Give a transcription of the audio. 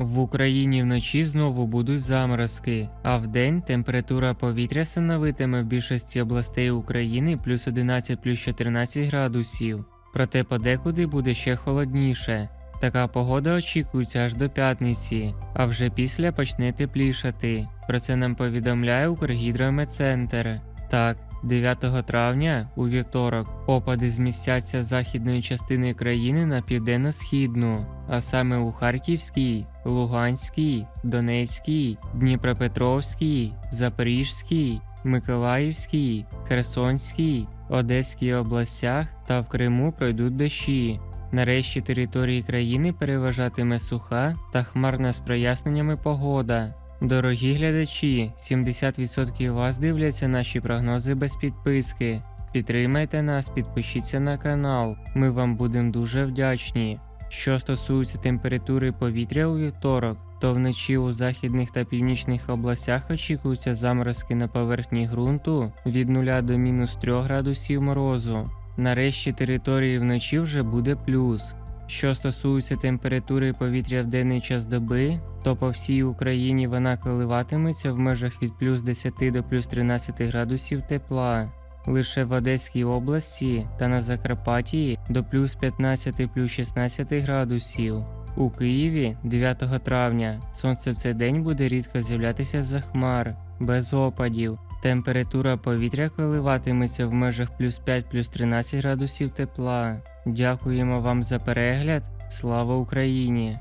В Україні вночі знову будуть заморозки, а вдень температура повітря становитиме в більшості областей України плюс 11 плюс 14 градусів. Проте подекуди буде ще холодніше. Така погода очікується аж до п'ятниці, а вже після почне теплішати. Про це нам повідомляє Укргідрометцентр. Так, 9 травня у вівторок опади змістяться з західної частини країни на південно-східну, а саме у Харківській, Луганській, Донецькій, Дніпропетровській, Запорізькій, Миколаївській, Херсонській, Одеській областях та в Криму пройдуть дощі. Нарешті території країни переважатиме суха та хмарна з проясненнями погода. Дорогі глядачі, 70% вас дивляться наші прогнози без підписки. Підтримайте нас, підпишіться на канал. Ми вам будемо дуже вдячні. Що стосується температури повітря у вівторок, то вночі у західних та північних областях очікуються заморозки на поверхні ґрунту від 0 до мінус 3 градусів морозу. Нарешті території вночі вже буде плюс. Що стосується температури повітря в денний час доби, то по всій Україні вона коливатиметься в межах від плюс 10 до плюс 13 градусів тепла. Лише в Одеській області та на Закарпатті до плюс 15 плюс 16 градусів. У Києві 9 травня сонце в цей день буде рідко з'являтися за хмар, без опадів. Температура повітря коливатиметься в межах плюс 5 плюс 13 градусів тепла. Дякуємо вам за перегляд. Слава Україні!